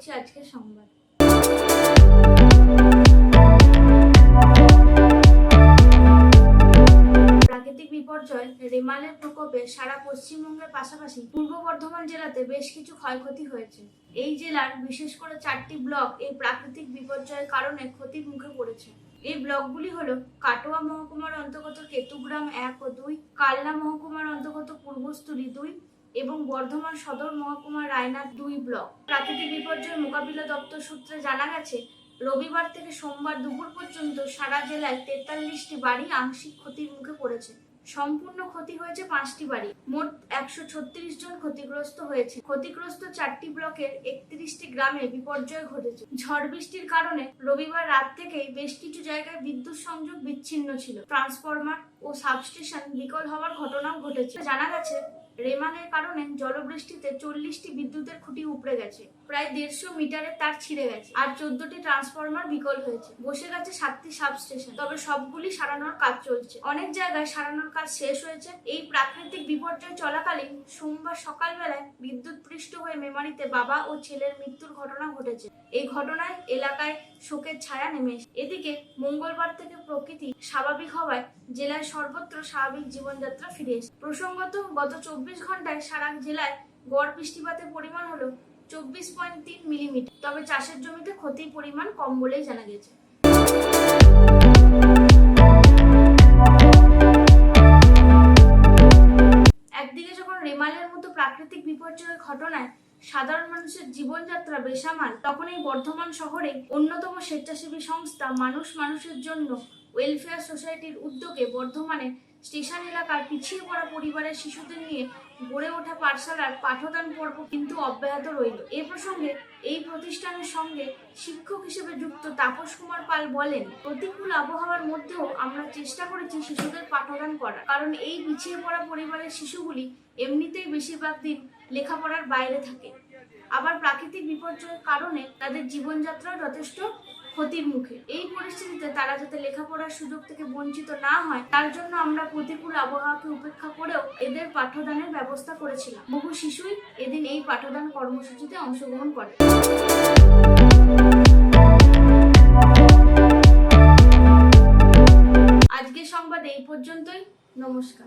হচ্ছে আজকের সংবাদ। প্রাকৃতিক বিপর্যয়, রেমালের প্রকোপে সারা পশ্চিমবঙ্গের পাশাপাশি পূর্ব বর্ধমান জেলাতে বেশ কিছু ক্ষয়ক্ষতি হয়েছে। এই জেলার বিশেষ করে চারটি ব্লক এই প্রাকৃতিক বিপর্যয়ের কারণে ক্ষতির মুখে পড়েছে। এই ব্লকগুলি হল কাটোয়া মহকুমার অন্তর্গত কেতুগ্রাম এক ও দুই কাল্লা মহকুমার অন্তর্গত পূর্বস্থলী দুই এবং বর্ধমান সদর মহকুমার রায়নাথ দুই ব্লক। প্রাকৃতিক বিপর্যয় মোকাবিলা দপ্তর সূত্রে জানা গেছে, রবিবার থেকে সোমবার দুপুর পর্যন্ত সারা জেলায় তেতাল্লিশটি বাড়ি আংশিক ক্ষতির মুখে পড়েছে। সম্পূর্ণ ক্ষতি হয়েছে পাঁচটি বাড়ি। মোট একশো ছত্রিশ জন ক্ষতিগ্রস্ত হয়েছে। ক্ষতিগ্রস্ত চারটি ব্লকের একত্রিশটি গ্রামে বিপর্যয় ঘটেছে। ঝড় বৃষ্টির কারণে রবিবার রাত থেকেই বেশ কিছু জায়গায় বিদ্যুৎ সংযোগ বিচ্ছিন্ন ছিল। ট্রান্সফরমার ও সাবস্টেশন বিকল হওয়ার ঘটনাও ঘটেছে। জানা গেছে রেমানের কারণে জলবৃষ্টিতে চল্লিশটি বিদ্যুতের খুঁটি উপড়ে গেছে। প্রায় দেড়শো মিটারের তার ছিঁড়ে গেছে। আর চোদ্দটি ট্রান্সফরমার বিকল হয়েছে। বসে গেছে সাতটি সাবস্টেশন। তবে সবগুলি সারানোর কাজ চলছে। অনেক জায়গায় সারানোর কাজ শেষ হয়েছে। এই প্রাকৃতিক বিপর্যয় চলাকালীন সোমবার সকালবেলায় বিদ্যুৎ পৃষ্ঠ হয়ে মেমারিতে বাবা ও ছেলের মৃত্যুর ঘটনা ঘটেছে। এই ঘটনায় এলাকায় শোকের ছায়া নেমে। এদিকে মঙ্গলবার থেকে প্রকৃতি স্বাভাবিক হওয়ায় জেলায় সর্বত্র স্বাভাবিক জীবনযাত্রা ফিরে এসেছে। প্রসঙ্গত গত চব্বিশ ঘন্টায় সারা জেলায় গড় বৃষ্টিপাতের পরিমাণ হলো চব্বিশ পয়েন্ট তিন মিলিমিটার। তবে চাষের জমিতে ক্ষতির পরিমাণ কম বলেই জানা গেছে। একদিকে যখন রেমালের মতো প্রাকৃতিক বিপর্যয়ের ঘটনায় সাধারণ মানুষের জীবনযাত্রা বেসামাল, তখন এই বর্ধমান শহরে অন্যতম স্বেচ্ছাসেবী সংস্থা মানুষ মানুষের জন্য ওয়েলফেয়ার সোসাইটির উদ্যোগে বর্ধমানে স্টেশন এলাকার পিছিয়ে পড়া পরিবারের শিশুদের নিয়ে গড়ে ওঠা পাঠশালার পাঠদান পর্ব কিন্তু অব্যাহত রইল। এ প্রসঙ্গে এই প্রতিষ্ঠানের সঙ্গে শিক্ষক হিসেবে যুক্ত তাপস কুমার পাল বলেন, প্রতিকূল আবহাওয়ার মধ্যেও আমরা চেষ্টা করেছি শিশুদের পাঠদান করা কারণ এই পিছিয়ে পড়া পরিবারের শিশুগুলি এমনিতেই বেশিরভাগ দিন লেখাপড়ার বাইরে থাকে। আবার প্রাকৃতিক বিপর্যয়ের কারণে তাদের জীবনযাত্রাও যথেষ্ট ক্ষতির মুখে। এই পরিস্থিতিতে তারা যাতে লেখাপড়ার সুযোগ থেকে বঞ্চিত না হয়, তার জন্য আমরা প্রতিকূল আবহাওয়াকে উপেক্ষা করেও এদের পাঠদানের ব্যবস্থা করেছিলাম। বহু শিশুই এদিন এই পাঠদান কর্মসূচিতে অংশগ্রহণ করে। আজকের সংবাদ এই পর্যন্তই। নমস্কার।